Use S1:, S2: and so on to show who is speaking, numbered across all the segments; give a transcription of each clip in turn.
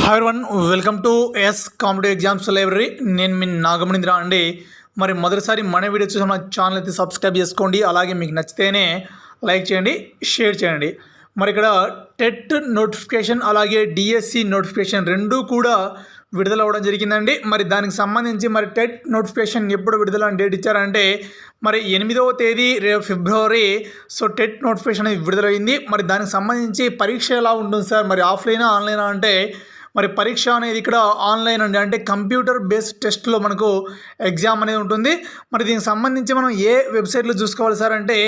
S1: Hi one welcome to S competitive exams library నేను మీ నాగమణింద్ర అండి. మరి మొదటిసారి మన వీడియో చూసిన మన ఛానల్ అయితే సబ్స్క్రైబ్ చేసుకోండి. అలాగే మీకు నచ్చితేనే లైక్ చేయండి షేర్ చేయండి. మరి ఇక్కడ టెట్ నోటిఫికేషన్ అలాగే డిఎస్సి నోటిఫికేషన్ రెండూ కూడా విడుదల అవ్వడం జరిగిందండి. మరి దానికి సంబంధించి మరి టెట్ నోటిఫికేషన్ ఎప్పుడు విడుదల అని డేట్ ఇచ్చారంటే మరి ఎనిమిదవ తేదీ రేపు ఫిబ్రవరి సో టెట్ నోటిఫికేషన్ అనేది విడుదలైంది. మరి దానికి సంబంధించి పరీక్ష ఎలా ఉంటుంది సార్? మరి ఆఫ్లైనా ఆన్లైనా అంటే మరి పరీక్ష అనేది ఇక్కడ ఆన్లైన్ అండి. అంటే కంప్యూటర్ బేస్డ్ టెస్ట్లో మనకు ఎగ్జామ్ అనేది ఉంటుంది. మరి దీనికి సంబంధించి మనం ఏ వెబ్సైట్లో చూసుకోవాలి సార్ అంటే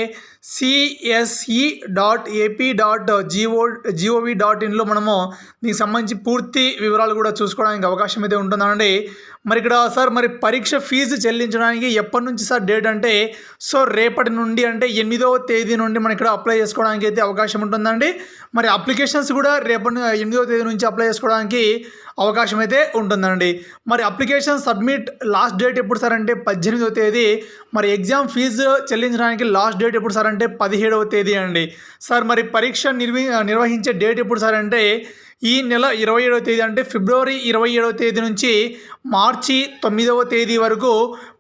S1: CSE dot AP dot go gov dot ఇన్లో మనము దీనికి సంబంధించి పూర్తి వివరాలు కూడా చూసుకోవడానికి అవకాశం అయితే ఉంటుందండి. మరి ఇక్కడ సార్ మరి పరీక్ష ఫీజు చెల్లించడానికి ఎప్పటి నుంచి సార్ డేట్ అంటే సో రేపటి నుండి అంటే ఎనిమిదవ తేదీ నుండి మనం ఇక్కడ అప్లై చేసుకోవడానికి అయితే అవకాశం ఉంటుందండి. మరి అప్లికేషన్స్ కూడా రేపటి ఎనిమిదవ తేదీ నుంచి అప్లై చేసుకోవడానికి అవకాశం అయితే ఉంటుందండి. మరి అప్లికేషన్ సబ్మిట్ లాస్ట్ డేట్ ఎప్పుడు సార్ అంటే పద్దెనిమిదవ తేదీ మరి ఎగ్జామ్ ఫీజు చెల్లించడానికి లాస్ట్ డేట్ ఎప్పుడు సార్ అంటే పదిహేడవ తేదీ అండి. సార్ మరి పరీక్ష నిర్వి నిర్వహించే డేట్ ఎప్పుడు సార్ అంటే ఈ నెల ఇరవై ఏడవ తేదీ అంటే ఫిబ్రవరి ఇరవై ఏడవ తేదీ నుంచి మార్చి తొమ్మిదవ తేదీ వరకు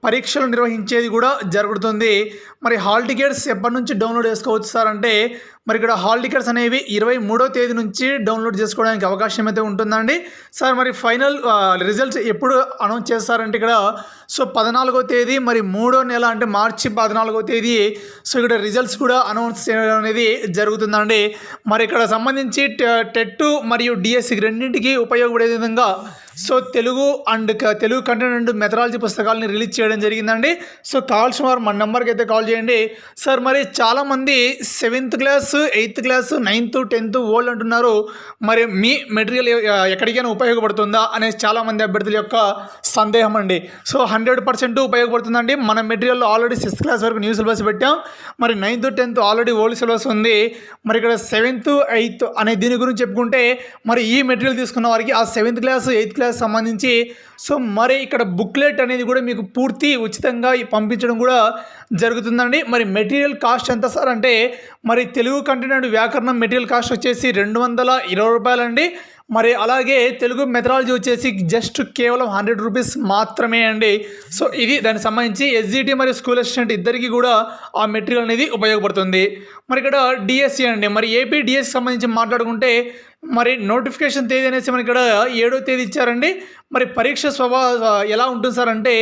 S1: పరీక్షలు నిర్వహించేది కూడా జరుగుతుంది. మరి హాల్ టికెట్స్ ఎప్పటి నుంచి డౌన్లోడ్ చేసుకోవచ్చు సార్? అంటే మరి ఇక్కడ హాల్ టికెట్స్ అనేవి ఇరవై మూడో తేదీ నుంచి డౌన్లోడ్ చేసుకోవడానికి అవకాశం అయితే ఉంటుందండి. సార్ మరి ఫైనల్ రిజల్ట్స్ ఎప్పుడు అనౌన్స్ చేస్తారంటే ఇక్కడ సో పద్నాలుగో తేదీ మరి మూడో నెల అంటే మార్చి పద్నాలుగో తేదీ సో ఇక్కడ రిజల్ట్స్ కూడా అనౌన్స్ చేయడం అనేది జరుగుతుందండి. మరి ఇక్కడ సంబంధించి టెట్ మరియు డిఎస్సి రెండింటికి ఉపయోగపడే విధంగా so Telugu and Telugu content and methodology పుస్తకాలని release చేయడం జరిగిందండి. సో కావాల్సిన వారు మన నెంబర్కి అయితే కాల్ చేయండి. సార్ మరి చాలామంది seventh class eighth class ninth tenth old అంటున్నారు. మరి మీ మెటీరియల్ ఎక్కడికైనా ఉపయోగపడుతుందా అనేసి చాలామంది అభ్యర్థుల యొక్క సందేహం అండి. సో హండ్రెడ్ పర్సెంట్ ఉపయోగపడుతుందండి. మన మెటీరియల్ ఆల్రెడీ సిక్స్త్ క్లాస్ వరకు న్యూ సిలబస్ పెట్టాం. మరి ninth tenth already old syllabus ఉంది. మరి ఇక్కడ సెవెంత్ ఎయిత్ అనే దీని గురించి చెప్పుకుంటే మరి ఈ మెటీరియల్ తీసుకున్న వారికి ఆ సెవెంత్ క్లాస్ ఎయిత్ క్లాస్ సంబంధించి. సో మరి ఇక్కడ బుక్లెట్ అనేది కూడా మీకు పూర్తి ఉచితంగా పంపించడం కూడా జరుగుతుందండి. మరి మెటీరియల్ కాస్ట్ ఎంత సార్? అంటే మరి తెలుగు కంటెంట్ అండ్ వ్యాకరణం మెటీరియల్ కాస్ట్ వచ్చేసి రెండు వందల ఇరవై రూపాయలండి. మరి అలాగే తెలుగు మెథడాలజీ వచ్చేసి జస్ట్ కేవలం హండ్రెడ్ రూపీస్ మాత్రమే అండి. సో ఇది దానికి సంబంధించి ఎస్జిటి మరియు స్కూల్ అసిస్టెంట్ ఇద్దరికి కూడా ఆ మెటీరియల్ అనేది ఉపయోగపడుతుంది. మరి ఇక్కడ డిఎస్సి అండి. మరి ఏపీ డిఎస్సి సంబంధించి మాట్లాడుకుంటే మరి నోటిఫికేషన్ తేదీ అనేసి మనకి ఇక్కడ ఏడో తేదీ ఇచ్చారండి. మరి పరీక్ష స్వభా ఎలా ఉంటుంది సార్ అంటే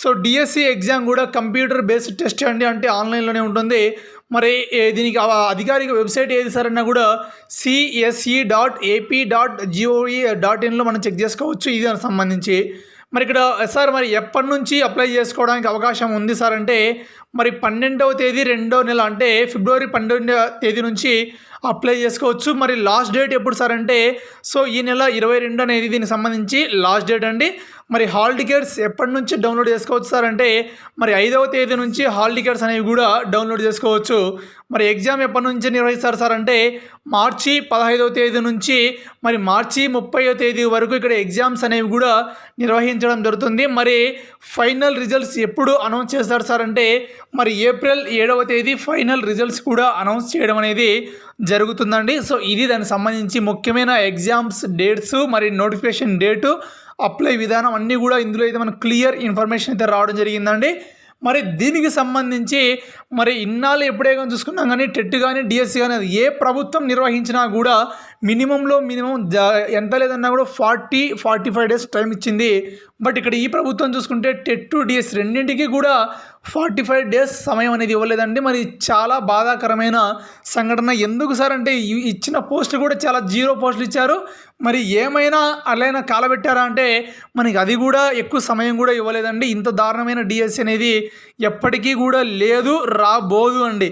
S1: సో డిఎస్సి ఎగ్జామ్ కూడా కంప్యూటర్ బేస్డ్ టెస్ట్ అండి. అంటే ఆన్లైన్లోనే ఉంటుంది. మరి దీనికి అధికారిక వెబ్సైట్ ఏది సార్ అన్నా కూడా CSE dot AP dot gov dot ఇన్లో మనం చెక్ చేసుకోవచ్చు. ఇది సంబంధించి. మరి ఇక్కడ సార్ మరి ఎప్పటి నుంచి అప్లై చేసుకోవడానికి అవకాశం ఉంది సార్ అంటే మరి పన్నెండవ తేదీ రెండో నెల అంటే ఫిబ్రవరి పన్నెండవ తేదీ నుంచి అప్లై చేసుకోవచ్చు. మరి లాస్ట్ డేట్ ఎప్పుడు సార్ అంటే సో ఈ నెల ఇరవై రెండు అనేది దీనికి సంబంధించి లాస్ట్ డేట్ అండి. మరి హాల్ టికెట్స్ ఎప్పటి నుంచి డౌన్లోడ్ చేసుకోవచ్చు సార్ అంటే మరి ఐదవ తేదీ నుంచి హాల్ టికెట్స్ అనేవి కూడా డౌన్లోడ్ చేసుకోవచ్చు. మరి ఎగ్జామ్ ఎప్పటి నుంచి నిర్వహిస్తారు సార్ అంటే మార్చి పదహైదవ తేదీ నుంచి మరి మార్చి ముప్పైవ తేదీ వరకు ఇక్కడ ఎగ్జామ్స్ అనేవి కూడా నిర్వహించడం జరుగుతుంది. మరి ఫైనల్ రిజల్ట్స్ ఎప్పుడు అనౌన్స్ చేస్తారు సార్ అంటే మరి ఏప్రిల్ ఏడవ తేదీ ఫైనల్ రిజల్ట్స్ కూడా అనౌన్స్ చేయడం అనేది జరుగుతుందండి. సో ఇది దానికి సంబంధించి ముఖ్యమైన ఎగ్జామ్స్ డేట్స్ మరి నోటిఫికేషన్ డేటు అప్లై విధానం అన్నీ కూడా ఇందులో అయితే మనకు క్లియర్ ఇన్ఫర్మేషన్ అయితే రావడం జరిగిందండి. మరి దీనికి సంబంధించి మరి ఇన్నాళ్ళు ఎప్పుడే కానీ చూసుకున్నాం కానీ టెట్ కానీ డిఎస్సి కానీ అది ఏ ప్రభుత్వం నిర్వహించినా కూడా మినిమంలో మినిమం ఎంత లేదన్నా కూడా forty forty five days time ఇచ్చింది. బట్ ఇక్కడ ఈ ప్రభుత్వం చూసుకుంటే టెట్ డిఎస్ రెండింటికి కూడా ఫార్టీ ఫైవ్ డేస్ సమయం అనేది ఇవ్వలేదండి. మరి చాలా బాధాకరమైన సంఘటన ఎందుకు సార్ అంటే ఇచ్చిన పోస్ట్ కూడా చాలా జీరో పోస్టులు ఇచ్చారు. మరి ఏమైనా అలైనా కాలబెట్టారా అంటే మనకి అది కూడా ఎక్కువ సమయం కూడా ఇవ్వలేదండి. ఇంత దారుణమైన డిఎస్సి అనేది ఎప్పటికీ కూడా లేదు రాబోదు అండి.